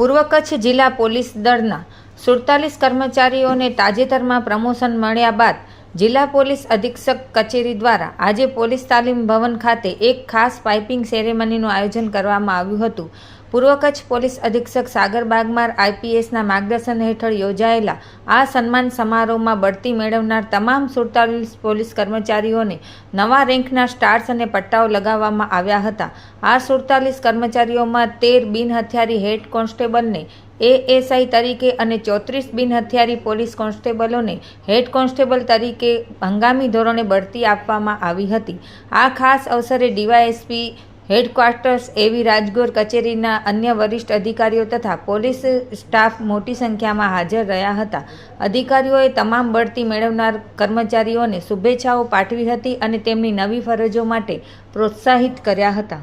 પૂર્વ કચ્છ જિલ્લા પોલીસ દળના સુડતાલીસ કર્મચારીઓને તાજેતરમાં પ્રમોશન મળ્યા બાદ જિલ્લા પોલીસ અધિક્ષક કચેરી દ્વારા આજે પોલીસ તાલીમ ભવન ખાતે એક ખાસ પાઇપિંગ સેરેમનીનું આયોજન કરવામાં આવ્યું હતું. પૂર્વ કચ્છ પોલીસ અધિક્ષક સાગર બાગમાર આઈપીએસના માર્ગદર્શન હેઠળ યોજાયેલા આ સન્માન સમારોહમાં બઢતી મેળવનાર તમામ સુડતાલીસ પોલીસ કર્મચારીઓને નવા રેન્કના સ્ટાર્સ અને પટ્ટાઓ લગાવવામાં આવ્યા હતા. આ સુડતાલીસ કર્મચારીઓમાં તેર બિનહથિયારી હેડ કોન્સ્ટેબલને એએસઆઈ તરીકે અને ચોત્રીસ બિનહથિયારી પોલીસ કોન્સ્ટેબલોને હેડ કોન્સ્ટેબલ તરીકે હંગામી ધોરણે બઢતી આપવામાં આવી હતી. આ ખાસ અવસરે ડીવાયએસપી હેડક્વાર્ટર્સ એવી રાજગોર કચેરીના અન્ય વરિષ્ઠ અધિકારીઓ તથા પોલીસ સ્ટાફ મોટી સંખ્યામાં હાજર રહ્યા હતા. અધિકારીઓએ તમામ બઢતી મેળવનાર કર્મચારીઓને શુભેચ્છાઓ પાઠવી હતી અને તેમની નવી ફરજો માટે પ્રોત્સાહિત કર્યા હતા.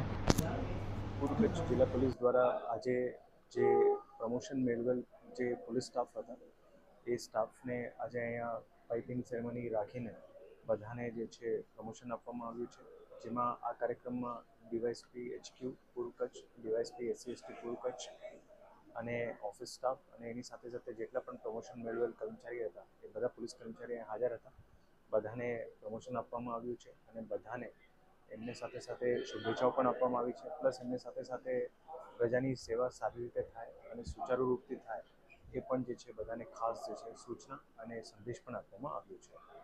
જિલ્લા પોલીસ દ્વારા આજે જે પ્રમોશન મેળવેલ જે પોલીસ સ્ટાફ હતા, એ સ્ટાફને આજે અહીંયા પાઇપિંગ સેરેમની રાખીને બધાને જે છે પ્રમોશન આપવામાં આવ્યું છે. જેમાં આ કાર્યક્રમમાં ડીવાયસપી એચક્યુ પૂર્વ કચ્છ ડીવાયસપી એસસી એસટી પૂર્વ કચ્છ અને ઓફિસ સ્ટાફ અને એની સાથે સાથે જેટલા પણ પ્રમોશન મેળવેલ કર્મચારી હતા, એ બધા પોલીસ કર્મચારી હાજર હતા. બધાને પ્રમોશન આપવામાં આવ્યું છે અને બધાને એમને સાથે સાથે શુભેચ્છાઓ પણ આપવામાં આવી છે. પ્લસ એમની સાથે સાથે પ્રજાની સેવા સારી રીતે થાય અને સુચારુ રૂપથી થાય, એ પણ જે છે બધાને ખાસ જે છે સૂચના અને સંદેશ પણ આપવામાં આવ્યો છે.